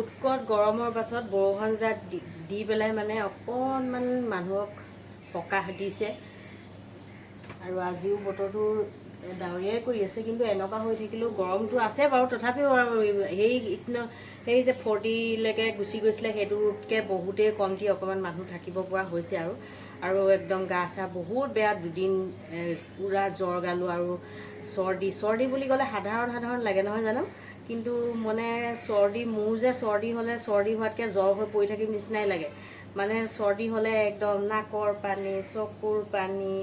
উৎকট গৰমৰ পাছত বৰষুণ জাক দি পেলাই মানে অকণমান মানুহক সকাহ দিছে। আৰু আজিও বতৰটো ডাৱৰীয়াই কৰি আছে কিন্তু এনেকুৱা হৈ থাকিলেও গৰমটো আছে বাৰু। তথাপিও সেই সেই যে ফৰ্টিলৈকে গুচি গৈছিলে সেইটোতকৈ বহুতেই কমটি অকণমান মানুহ থাকিব পৰা হৈছে আৰু। আৰু একদম গা চা বহুত বেয়া দুদিন পূৰা জ্বৰ গালোঁ আৰু চৰ্দি। চৰ্দি বুলি ক'লে সাধাৰণ সাধাৰণ লাগে নহয় জানো? কিন্তু মানে চৰ্দি, মোৰ যে চৰ্দি হ'লে চৰ্দি হোৱাতকৈ জ্বৰ হৈ পৰি থাকিম নিচিনাই লাগে। মানে চৰ্দি হ'লে একদম নাকৰ পানী, চকুৰ পানী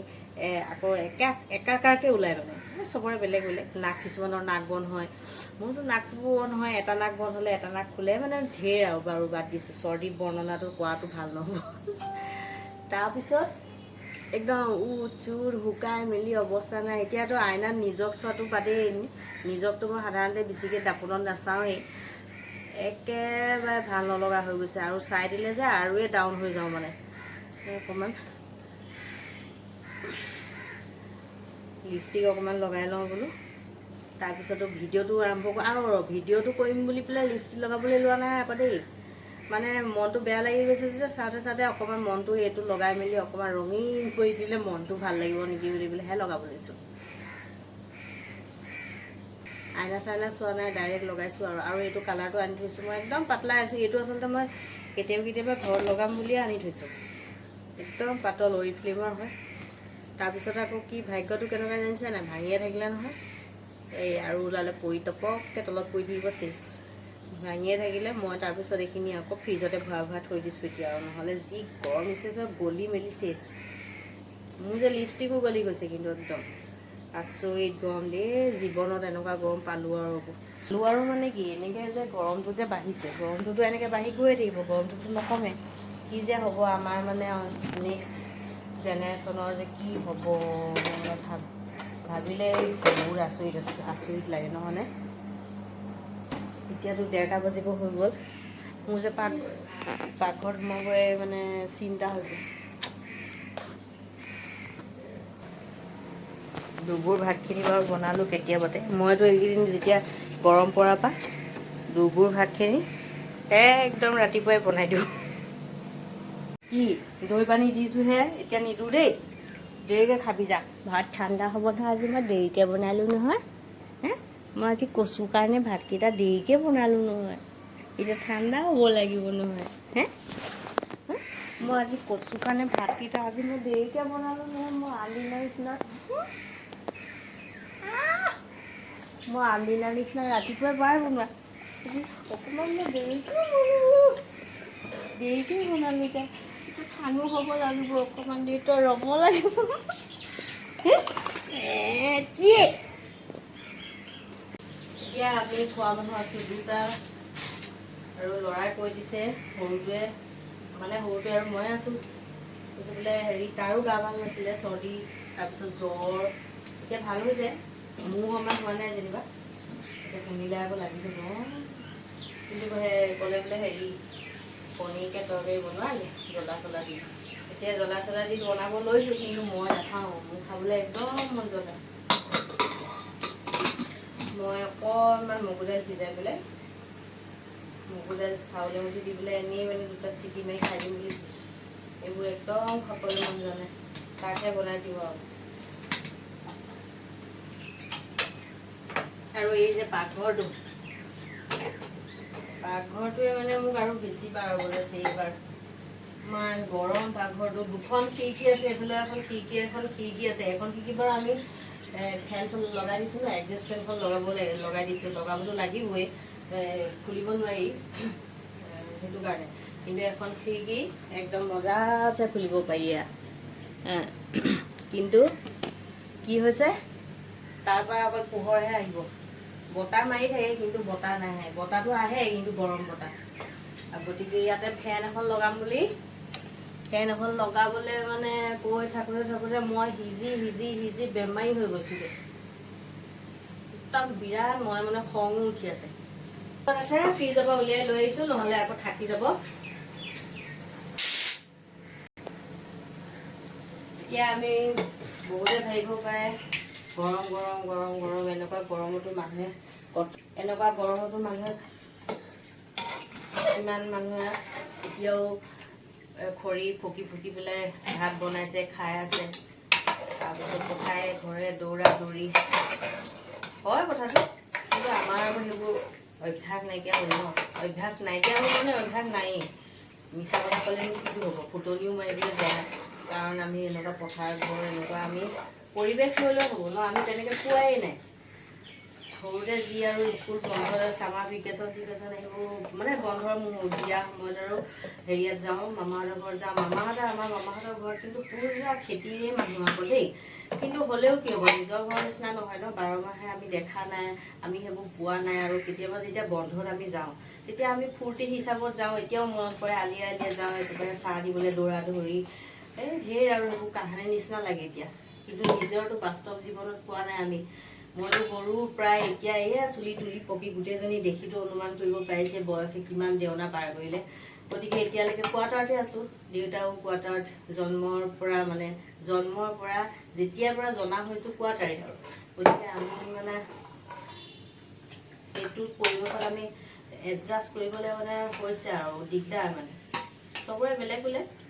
আকৌ একা, একাকাৰকৈ ওলায় মানে। এই চবৰে বেলেগ বেলেগ। নাক কিছুমানৰ নাক বন্ধ হয়। মোৰতো নাকটো বন্ধ হয়, এটা নাক বন্ধ হ'লে এটা নাক খোলে। মানে ঢেৰ আৰু বাৰু বাদ দিছোঁ। চৰ্দি বৰ্ণনাটো কোৱাটো ভালো নহ'ব। তাৰপিছত একদম উঠ চুৰ শুকাই মেলি অৱস্থা নাই। এতিয়াতো আইনাত নিজক চোৱাটো বাদেই। নিজকতো মই সাধাৰণতে বেছিকৈ দাপোণত নাচাওঁৱেই। একেবাৰে ভাল নলগা হৈ গৈছে। আৰু চাই দিলে যে আৰুৱে ডাউন হৈ যাওঁ মানে। অকণমান। লিপষ্টিক অকণমান লগাই লওঁ বোলো। তাৰপিছতো ভিডিঅ'টো আৰম্ভ কৰোঁ আৰু ভিডিঅ'টো কৰিম বুলি পেলাই লিপষ্টিক লগাবলৈ লোৱা নাই আকৌ দেই। মানে মনটো বেয়া লাগি গৈছে যে চাওঁতে চাওঁতে অকণমান মনটো এইটো লগাই মেলি অকণমান ৰঙীন কৰি দিলে মনটো ভালো লাগিব নেকি বুলি পেলাইহে লগাব লৈছোঁ। আইনা চাইনা চোৱা নাই, ডাইৰেক্ট লগাইছোঁ আৰু আৰু এইটো কালাৰটো আনি থৈছোঁ। মই একদম পাতলা আনিছোঁ এইটো আচলতে মই কেতিয়াবা কেতিয়াবা ঘৰত লগাম বুলিয়ে আনি থৈছোঁ। একদম পাতল অৰি ফ্লেমৰ হয়। তাৰপিছত আকৌ কি, ভাগ্যটো কেনেকুৱা জানিছে নাই? ভাঙিয়ে থাকিলে নহয়। এই আৰু ওলালে পৰি, টপককৈ তলত পৰি থাকিব চেচ ভাঙিয়ে থাকিলে মই তাৰপিছত এইখিনি আকৌ ফ্ৰিজতে ভৰাই ভৰাই থৈ দিছোঁ এতিয়া আৰু। নহ'লে যি গৰম দিছে চব গলি মেলি চেচ। মোৰ যে লিপষ্টিকো গলি গৈছে কিন্তু একদম। আচৰিত গৰম দেই জীৱনত এনেকুৱা গৰম পালোঁ আৰু। পালোঁ আৰু মানে কি এনেকৈ যে গৰমটো যে বাঢ়িছে গৰমটোতো এনেকৈ বাঢ়ি গৈয়ে থাকিব গৰমটোতো নকমে। কি যে হ'ব আমাৰ মানে নেক্সট জেনেৰেশ্যনৰ যে কি হ'ব ভাবিলে বহুত আচৰিত আচৰিত লাগে নহয়নে? এতিয়াতো ডেৰটা বাজিব হৈ গ'ল। মোৰ যে পাক পাকঘৰত সোমাবই মানে চিন্তা হৈছে। দুবোৰ ভাতখিনি বাৰু বনালোঁ কেতিয়াবাতে। মইতো এইকেইদিন যেতিয়া গৰম পৰাৰ পৰা দুবোৰ ভাতখিনি একদম ৰাতিপুৱাই বনাই দিওঁ। কি দৈ পানী দিছোঁহে এতিয়া নিদিওঁ দেই। দেৰিকৈ খাবি যা। ভাত ঠাণ্ডা হ'ব নহয় আজি মই দেৰিকৈ বনালোঁ নহয়। হে? মই আজি কচুৰ কাৰণে ভাতকেইটা দেৰিকৈ বনালোঁ নহয়। এতিয়া ঠাণ্ডা হ'ব লাগিব নহয়, হে? মই আজি কচুৰ কাৰণে ভাতকেইটা আজি মই দেৰিকৈ বনালোঁ নহয়, মই আলিনাৰ নিচিনা! মই আলিনাৰ নিচিনা, ৰাতিপুৱাই বাৰ বনোৱা। অকণমান মই দেৰিকৈ বনালোঁ। দেৰিকৈ বনালোঁ এতিয়া। এইটো ঠাণ্ডা হ'ব লাগিব অকণমান দেৰি, তই ৰ'ব লাগিব। হে? এতিয়া আমি খোৱা মানুহ আছোঁ দুটা আৰু ল'ৰাই কৈ দিছে সৰুটোৱে মানে সৰুটোৱে আৰু মই আছোঁ। কৈছে বোলে হেৰি তাৰো গা ভাল নাছিলে চৰ্দি তাৰপিছত জ্বৰ এতিয়া ভাল হৈছে। মোৰ সমান হোৱা নাই যেনিবা। এতিয়া শুনিলে আকৌ লাগিছে ন কিন্তু ক'লে বোলে হেৰি পনীৰকে তৰকাৰী বনোৱা জ্বলা চলা দি। এতিয়া জ্বলা চলা দি বনাব লৈছোঁ কিন্তু মই নাখাওঁ মোৰ খাবলৈ একদম মন নাই। মই অকণমান মগু দাইল সিজাই পেলাই মগু দাইল চাউল এমুঠি দি পেলাই এনেই মানে দুটা চিটি মাৰি খাই দিম বুলি ভাবিছোঁ। এইবোৰ একদম খাবলৈ মন যোৱা নাই, তাকহে বনাই দিওঁ আৰু। আৰু এই যে পাকঘৰটো, পাকঘৰটোৱে মানে মোক আৰু বেছি বাৰ বজাইছে এইবাৰ। ইমান গৰম পাকঘৰটো, দুখন খিৰিকী আছে, এইফালে এখন খিৰিকী এখন খিৰিকী আছে, এখন খিৰিকী বাৰু আমি ফেন চল লগাই দিছোঁ ন? এডজাষ্ট ফেনখন লগাব লগাই দিছোঁ। লগাবতো লাগিবই। খুলিব নোৱাৰি। সেইটো কাৰণে। কিন্তু এখন খিৰিকী একদম মজা আছে খুলিব পাৰি কিন্তু কি হৈছে? তাৰ পৰা অকল পোহৰহে আহিব। বতাহ মাৰি থাকে, কিন্তু বতাহ নাহে। বতাহটো আহে, কিন্তু গৰম বতাহ। গতিকে ইয়াতে ফেন এখন লগাম বুলি ফেন এখন লগাবলৈ মানে কৈ থাকোঁতে থাকোঁতে মই সিজি সিজি সিজি বেমাৰী হৈ গৈছোঁগৈ। একদম বিৰাট মই মানে খঙো উঠি আছে। আছে ফ্ৰিজৰ পৰা উলিয়াই লৈ আহিছোঁ নহ'লে আকৌ থাকি যাব। এতিয়া আমি বহুতে ভাবিব পাৰে গৰম গৰম গৰম গৰম এনেকুৱা গৰমতো মানুহে এনেকুৱা গৰমতো মানুহে কিমান মানুহে এতিয়াও খৰি ফুকি ফুকি পেলাই ভাত বনাইছে খাই আছে। তাৰপিছত পঠাই ঘৰে দৌৰা দৌৰি। হয় কথাটো কিন্তু আমাৰ সেইবোৰ অভ্যাস নাইকিয়া হ'ল ন। অভ্যাস নাইকিয়া হ'ল মানে অভ্যাস নায়েই। মিছা কথা ক'লেনো কিটো হ'ব? ফুটনিও মাৰিবলৈ বেয়া। কাৰণ আমি এনেকুৱা পথাৰ ঘৰ এনেকুৱা আমি পৰিৱেশ লৈ লৈ হ'ব। ন আমি তেনেকৈ পোৱাই নাই। সৰুতে যি আৰু স্কুল বন্ধ চামাৰ ভেকেশ্যন চিকেশ্যন সেইবোৰ মানে বন্ধৰ মু- দিয়া সময়ত আৰু হেৰিয়াত যাওঁ, মামাহঁতৰ ঘৰত যাওঁ। মামাহঁতৰ আমাৰ মামাহঁতৰ ঘৰত কিন্তু পুৰা খেতিৰে মানুহ আকৌ দেই। কিন্তু হ'লেও কি হ'ব, নিজৰ ঘৰৰ নিচিনা নহয় ন। বাৰ মাহে আমি দেখা নাই, আমি সেইবোৰ পোৱা নাই আৰু কেতিয়াবা যেতিয়া বন্ধত আমি যাওঁ, তেতিয়া আমি ফূৰ্তি হিচাপত যাওঁ। এতিয়াও মনত পৰে আলিয়ে আলিয়ে যাওঁ, একেবাৰে চাহ দিবলৈ দৌৰা দৌৰি। এই ঢেৰ আৰু সেইবোৰ কাহানী নিচিনা লাগে এতিয়া। কিন্তু নিজৰটো বাস্তৱ জীৱনত পোৱা নাই আমি। মইতো গৰু প্ৰায় এতিয়া এয়া চুলি তুলি পকি গোটেইজনী দেখিতো অনুমান কৰিব পাৰিছে বয়সে কিমান দেওনা পাৰ কৰিলে। গতিকে এতিয়ালৈকে কোৱাৰ্টাৰতে আছোঁ দেউতাও কোৱাৰ্টাৰত জন্মৰ পৰা মানে জন্মৰ পৰা যেতিয়াৰ পৰা জনা হৈছোঁ কোৱাৰ্টাৰে আৰু। গতিকে আমি মানে এইটো পৰিৱেশত আমি এডজাষ্ট কৰিবলৈ মানে হৈছে আৰু দিগদাৰ মানে। চবৰে বেলেগ বেলেগ।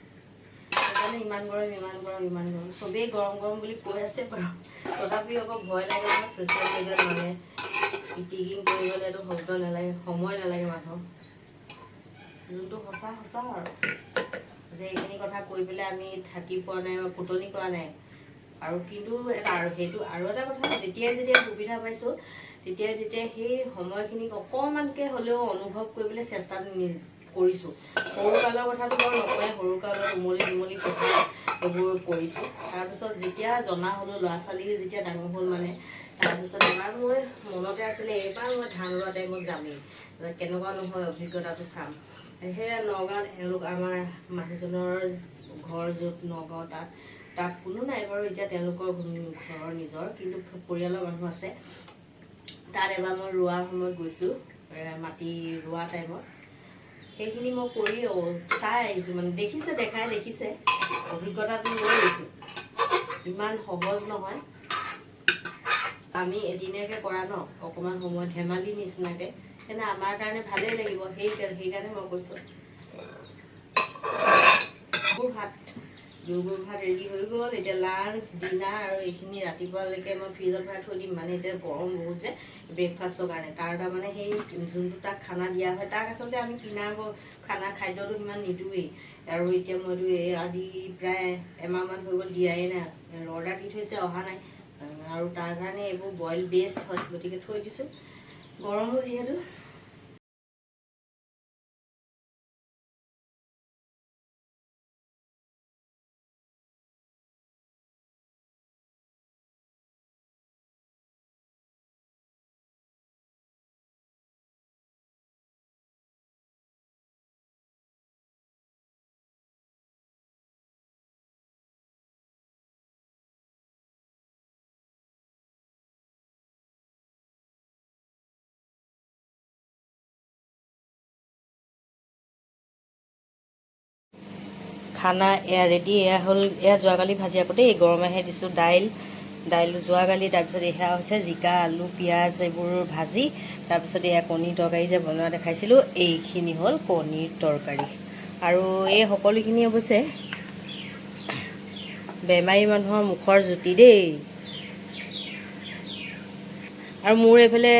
সেইকাৰণে ইমান গৰম ইমান গৰম ইমান গৰম। চবেই গৰম গৰম বুলি কৈ আছে বাৰু। তথাপিও আকৌ ভয় লাগে নহয় ছ'চিয়েল মিডিয়াত মানে ইটিকিং কৰিবলৈতো শব্দ নালাগে সময় নালাগে মানুহৰ যোনটো সঁচা সঁচা আৰু। যে এইখিনি কথা কৈ পেলাই আমি থাকি পোৱা নাই বা ফুটনি কৰা নাই। আৰু কিন্তু এটা আৰু সেইটো আৰু এটা কথা যেতিয়াই যেতিয়াই সুবিধা পাইছোঁ তেতিয়াই তেতিয়াই সেই সময়খিনিক অকণমানকৈ হ'লেও অনুভৱ কৰিবলৈ চেষ্টা নি- কৰিছোঁ। সৰুকালৰ কথাটো বাৰু নকওঁৱে সৰুকালত উমলি উমলি কথা এইবোৰ কৰিছোঁ। তাৰপিছত যেতিয়া জনা হ'লোঁ ল'ৰা ছোৱালীও যেতিয়া ডাঙৰ হ'ল মানে তাৰপিছত এবাৰ মোৰ মনতে আছিলে এইবাৰ মই ধান ৰোৱা টাইমত যামেই। কেনেকুৱা নহয় অভিজ্ঞতাটো চাম। সেয়া নগাঁৱত এওঁলোক আমাৰ মানুহজনৰ ঘৰ য'ত নগাঁও তাত তাত কোনো নাই বাৰু এতিয়া তেওঁলোকৰ ঘৰৰ নিজৰ কিন্তু পৰিয়ালৰ মানুহ আছে। তাত এবাৰ মই ৰোৱাৰ সময়ত গৈছোঁ মাটি ৰোৱা টাইমত। সেইখিনি মই কৰি চাই আহিছোঁ মানে দেখিছে, দেখাই দেখিছে, অভিজ্ঞতাটো লৈ আহিছোঁ। ইমান সহজ নহয়। আমি এদিনীয়াকৈ কৰা ন, অকণমান সময়, ধেমালি নিচিনাকৈ। সেইকাৰণে আমাৰ কাৰণে ভালেই লাগিব, সেই সেইকাৰণে মই কৈছোঁ। ভাত দুৰ্গুৰ ভাত ৰেডি হৈ গ'ল, এতিয়া লাঞ্চ ডিনাৰ আৰু এইখিনি ৰাতিপুৱালৈকে মই ফ্ৰিজত ভৰাই থৈ দিম। মানে এতিয়া গৰম বহুত যে ব্ৰেকফাষ্টৰ কাৰণে। তাৰ তাৰমানে সেই যোনটো তাক খানা দিয়া হয়, তাক আচলতে আমি কিনা খানা খাদ্যটো সিমান নিদিওঁৱেই। আৰু এতিয়া মইতো এই আজি প্ৰায় এমাহমান হৈ গ'ল দিয়াই নাই। অৰ্ডাৰ দি থৈছে, অহা নাই। আৰু তাৰ কাৰণে এইবোৰ বইল বেষ্ট হয়, গতিকে থৈ দিছোঁ। গৰমো যিহেতু। খানা এয়া ৰেডি এয়া হ'ল এয়া যোৱাকালি ভাজি আকৌ দেই গৰমেহে দিছোঁ দাইল দাইল যোৱাকালি তাৰপিছত এয়া হৈছে জিকা আলু পিঁয়াজ এইবোৰ ভাজি তাৰপিছত এয়া কণীৰ তৰকাৰী যে বনোৱা দেখাইছিলোঁ এইখিনি হ'ল কণীৰ তৰকাৰী। আৰু এই সকলোখিনি অৱশ্যে বেমাৰী মানুহৰ মুখৰ জুতি দেই। আৰু মোৰ এইফালে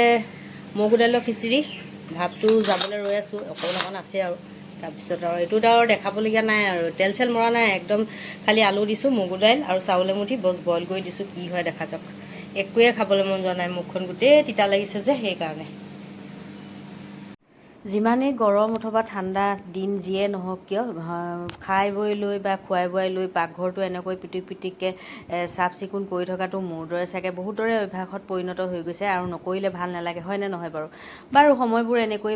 মগু দাইলৰ খিচিৰি ভাতটো যাবলৈ ৰৈ আছোঁ অকণমান আছে আৰু। তাৰপিছত আৰু এইটোত আৰু দেখাবলগীয়া নাই আৰু তেল চেল মৰা নাই, একদম খালি আলু দিছোঁ, মগু দাইল আৰু চাউল এমুঠি বছ বইল কৰি দিছোঁ, কি হয় দেখা যাওক। একোৱে খাবলৈ মন যোৱা নাই, মুখখন গোটেই তিতা লাগিছে যে সেইকাৰণে। যিমানেই গৰম অথবা ঠাণ্ডা দিন যিয়ে নহওক কিয় খাই বৈ লৈ বা খুৱাই বোৱাই লৈ পাকঘৰটো এনেকৈ পিটিক পিটিককৈ চাফ চিকুণ কৰি থকাটো মোৰ দৰে চাগে বহুতৰে অভ্যাসত পৰিণত হৈ গৈছে আৰু নকৰিলে ভাল নালাগে হয়নে নহয় বাৰু? বাৰু সময়বোৰ এনেকৈ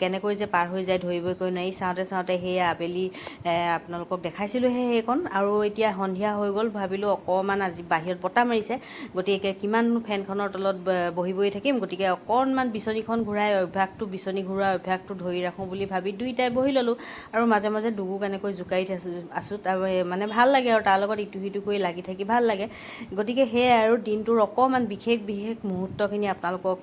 কেনেকৈ যে পাৰ হৈ যায় ধৰিবই কৈ নোৱাৰি চাওঁতে চাওঁতে সেয়া আবেলি আপোনালোকক দেখাইছিলোঁহে সেইকণ। আৰু এতিয়া সন্ধিয়া হৈ গ'ল ভাবিলোঁ অকণমান আজি বাহিৰত বতাহ মাৰিছে গতিকে কিমাননো ফেনখনৰ তলত বহি বহি থাকিম গতিকে অকণমান বিচনীখন ঘূৰাই অভ্যাসটো বিচনী ঘূৰোৱা অভ্যাসটো ধৰি ৰাখোঁ বুলি ভাবি দুইটাই বহি ল'লোঁ আৰু মাজে মাজে ডুবুক এনেকৈ জোকাৰি থাছোঁ আছোঁ। তাৰ মানে ভালো লাগে আৰু তাৰ লগত ইটো সিটো কৰি লাগি থাকি ভালো লাগে। গতিকে সেয়াই আৰু দিনটোৰ অকণমান বিশেষ বিশেষ মুহূৰ্তখিনি আপোনালোকক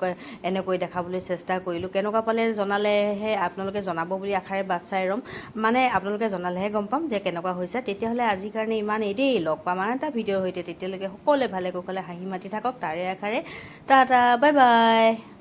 এনেকৈ দেখাবলৈ চেষ্টা কৰিলোঁ। কেনেকুৱা পালে জনালেহে আপোনালোকে জনাব বুলি আশাৰে বাট চাই ৰ'ম। মানে আপোনালোকে জনালেহে গম পাম যে কেনেকুৱা হৈছে। তেতিয়াহ'লে আজিৰ কাৰণে ইমানেই দেই। লগ পাম আন এটা ভিডিঅ'ৰ সৈতে। তেতিয়ালৈকে সকলোৱে ভালে কুশলে হাঁহি মাতি থাকক। তাৰে আশাৰে টাটা, বাই বাই।